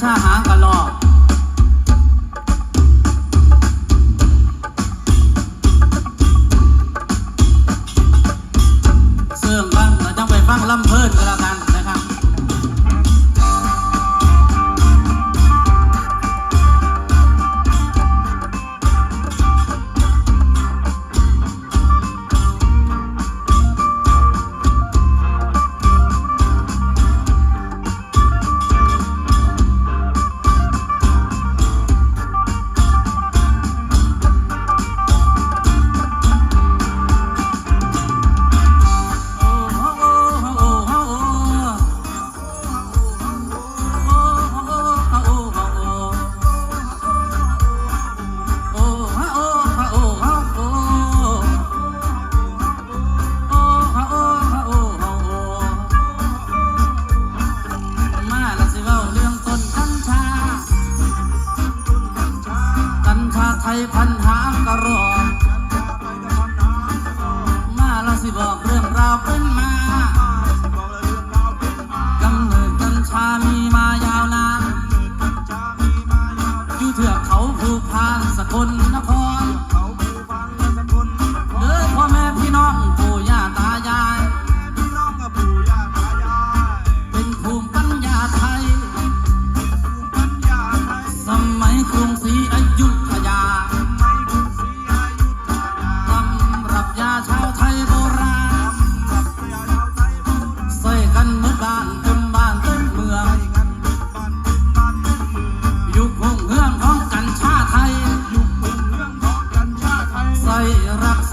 ชาหากระลอ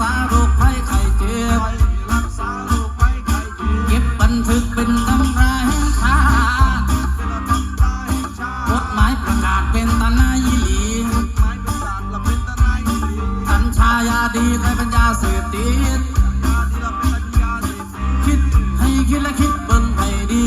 ษาโรคไข้ไข้เจ็บเก็บบันทึกเป็นตำราแห่งชาติกมาประกาศเป็นตนายหลีกัญชายาดีใครเป็นยาเสพติดคิดให้คิดและคิดเป็นงให้ดี